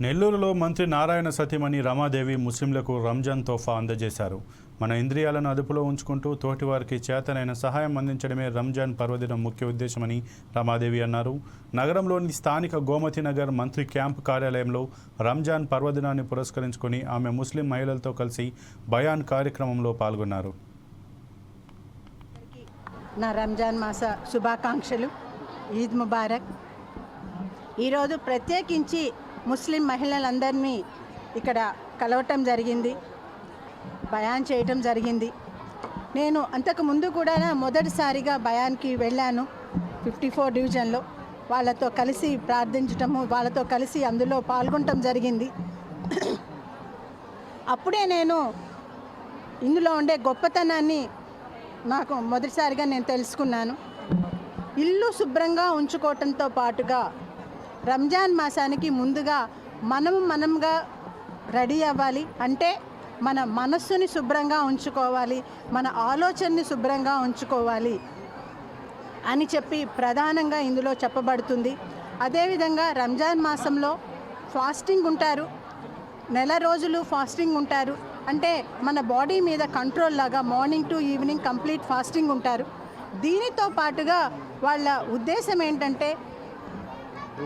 నెల్లూరులో మంత్రి నారాయణ సతీమణి రమాదేవి ముస్లింలకు రంజాన్ తోఫా అందజేశారు. మన ఇంద్రియాలను అదుపులో ఉంచుకుంటూ తోటివారికి చేతనైన సహాయం అందించడమే రంజాన్ పర్వదినం ముఖ్య ఉద్దేశమని రమాదేవి అన్నారు. నగరంలోని స్థానిక గోమతి నగర్ మంత్రి క్యాంప్ కార్యాలయంలో రంజాన్ పర్వదినాన్ని పురస్కరించుకొని ఆమె ముస్లిం మహిళలతో కలిసి బయాన్ కార్యక్రమంలో పాల్గొన్నారు. నా రంజాన్ మాస శుభాకాంక్షలు. ఈద్ ముబారక్. ఈరోజు ప్రత్యేకించి ముస్లిం మహిళలందరినీ ఇక్కడ కలవటం జరిగింది బయాన్ చేయటం జరిగింది. నేను అంతకు ముందు కూడా మొదటిసారిగా బయాన్కి వెళ్ళాను ఫిఫ్టీ ఫోర్ డివిజన్లో. వాళ్ళతో కలిసి ప్రార్థించటము వాళ్ళతో కలిసి అందులో పాల్గొనటం జరిగింది. అప్పుడే నేను ఇందులో ఉండే గొప్పతనాన్ని నాకు మొదటిసారిగా నేను తెలుసుకున్నాను. ఇల్లు శుభ్రంగా ఉంచుకోవటంతో పాటుగా రంజాన్ మాసానికి ముందుగా మనము మనంగా రెడీ అవ్వాలి. అంటే మన మనస్సుని శుభ్రంగా ఉంచుకోవాలి. మన ఆలోచనని శుభ్రంగా ఉంచుకోవాలి అని చెప్పి ప్రధానంగా ఇందులో చెప్పబడుతుంది. అదేవిధంగా రంజాన్ మాసంలో ఫాస్టింగ్ ఉంటారు. నెల రోజులు ఫాస్టింగ్ ఉంటారు. అంటే మన బాడీ మీద కంట్రోల్ లాగా morning to evening complete fasting ఉంటారు. దీనితో పాటుగా వాళ్ళ ఉద్దేశం ఏంటంటే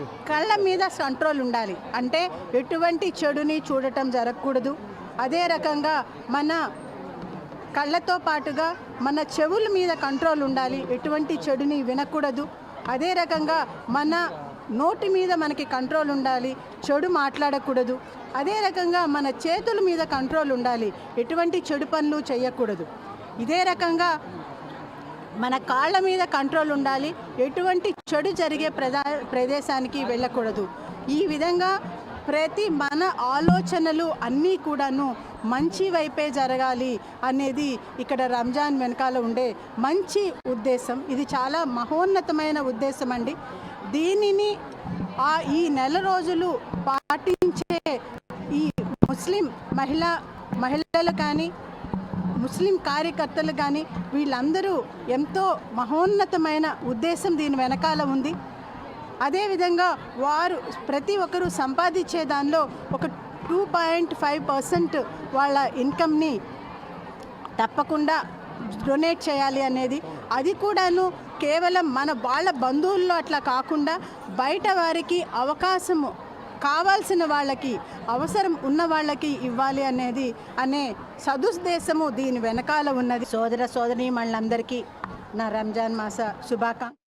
కళ్ళ మీద కంట్రోల్ ఉండాలి. అంటే ఎటువంటి చెడుని చూడటం జరగకూడదు. అదే రకంగా మన కళ్ళతో పాటుగా మన చెవుల మీద కంట్రోల్ ఉండాలి. ఎటువంటి చెడుని వినకూడదు. అదే రకంగా మన నోటి మీద మనకి కంట్రోల్ ఉండాలి. చెడు మాట్లాడకూడదు. అదే రకంగా మన చేతుల మీద కంట్రోల్ ఉండాలి. ఎటువంటి చెడు పనులు చేయకూడదు. ఇదే రకంగా మన కాళ్ళ మీద కంట్రోల్ ఉండాలి. ఎటువంటి చెడు జరిగే ప్రదా ప్రదేశానికి వెళ్ళకూడదు. ఈ విధంగా ప్రతి మన ఆలోచనలు అన్నీ కూడాను మంచి వైపే జరగాలి అనేది ఇక్కడ రంజాన్ వెనకాల ఉండే మంచి ఉద్దేశం. ఇది చాలా మహోన్నతమైన ఉద్దేశం అండి. దీనిని ఆ ఈ నెల రోజులు పాటించే ఈ ముస్లిం మహిళ మహిళలు కానీ ముస్లిం కార్యకర్తలు కానీ వీళ్ళందరూ ఎంతో మహోన్నతమైన ఉద్దేశం దీని వెనకాల ఉంది. అదేవిధంగా వారు ప్రతి ఒక్కరూ సంపాదించే దానిలో ఒక టూ పాయింట్ ఫైవ్ పర్సెంట్ వాళ్ళ ఇన్కమ్ని తప్పకుండా డొనేట్ చేయాలి అనేది. అది కూడాను కేవలం మన వాళ్ళ బంధువుల్లో అట్లా కాకుండా బయట వారికి అవకాశము కావాల్సిన వాళ్ళకి అవసరం ఉన్న వాళ్ళకి ఇవ్వాలి అనేది అనే సదుద్దేశము దీని వెనకాల ఉన్నది. సోదర సోదరి మళ్ళందరికీ నా రంజాన్ మాస శుభాకాంక్ష